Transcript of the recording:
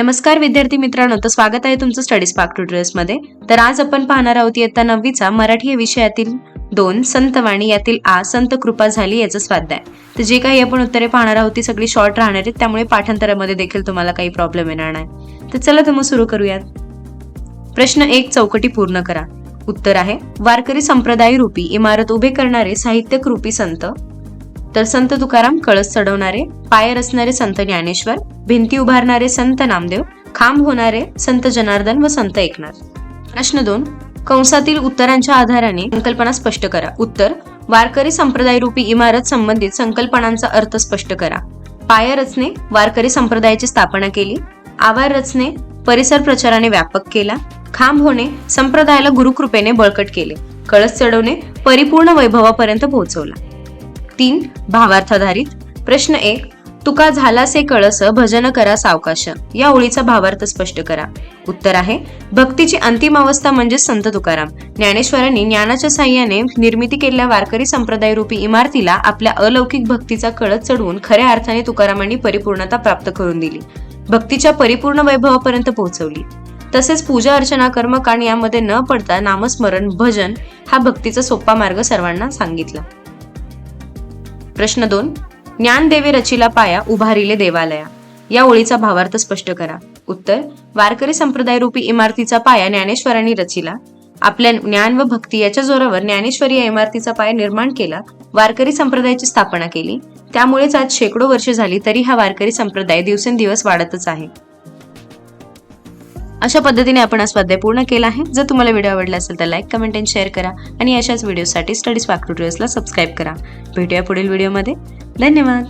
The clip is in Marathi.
नमस्कार विद्यार्थी मित्रांनो तर स्वागत आहे तुमचं स्टडी स्पार्क ट्युटोरियल्समध्ये. तर आज आपण पाहणार आहोत इयत्ता नववीचा मराठी या विषयातील दोन संतवाणी यातील आ संत कृपा झाली याचं स्वाध्याय. तर जे काही आपण उत्तरे पाहणार आहोत ती सगळी शॉर्ट राहणार आहेत त्यामुळे पाठांतरामध्ये देखील तुम्हाला काही प्रॉब्लेम येणार नाही. तर चला तर मग सुरू करूयात. प्रश्न एक चौकटी पूर्ण करा. उत्तर आहे वारकरी संप्रदाय रूपी इमारत उभे करणारे साहित्यक रूपी संत तर संत तुकाराम कळस चढवणारे पाय रचणारे संत ज्ञानेश्वर भिंती उभारणारे संत नामदेव खांब होणारे संत जनार्दन व संत एकनाथ. प्रश्न दोन कंसातील उत्तरांच्या आधाराने संकल्पना स्पष्ट करा. उत्तर वारकरी संप्रदाय रूपी इमारत संबंधित संकल्पनांचा अर्थ स्पष्ट करा. पाय रचने वारकरी संप्रदायाची स्थापना केली. आवार रचने परिसर प्रचाराने व्यापक केला. खांब होणे संप्रदायाला गुरुकृपेने बळकट केले. कळस चढवणे परिपूर्ण वैभवापर्यंत पोहोचवला. तीन भावार्थाधारित. प्रश्न एक तुका झालासे कळस भजन करा सावकाश. या ओळीचा भावार्थ स्पष्ट करा. उत्तर आहे भक्तीची अंतिम अवस्था म्हणजे संत तुकाराम. ज्ञानेश्वरांनी ज्ञानाच्या साह्याने निर्मिती केलेल्या वारकरी संप्रदाय रूपी इमारतीला आपल्या अलौकिक भक्तीचा कळस चढवून खऱ्या अर्थाने तुकारामांनी परिपूर्णता प्राप्त करून दिली. भक्तीच्या परिपूर्ण वैभवापर्यंत पोहोचवली. तसेच पूजा अर्चना कर्मकांड यामध्ये न पडता नामस्मरण भजन हा भक्तीचा सोपा मार्ग सर्वांना सांगितला. प्रश्न दोन. ज्ञानदेवे रचिला पाया उभारिले देवालया. या ओळीचा भावार्थ स्पष्ट करा. उत्तर वारकरी संप्रदाय रूपी इमारतीचा पाया ज्ञानेश्वरांनी रचिला. आपल्या ज्ञान व भक्ती याच्या जोरावर ज्ञानेश्वरी या इमारतीचा पाया निर्माण केला वारकरी संप्रदायाची स्थापना केली. त्यामुळेच आज शेकडो वर्ष झाली तरी हा वारकरी संप्रदाय दिवसेंदिवस वाढतच आहे. अशा पद्धतीने आपण हा स्वाध्याय पूर्ण केला आहे. जर तुम्हाला व्हिडिओ आवडला असेल तर लाईक कमेंट अँड शेअर करा आणि अशाच व्हिडिओसाठी स्टडीज पाक सबस्क्राईब करा. भेटूया पुढील व्हिडिओमध्ये धन्यवाद.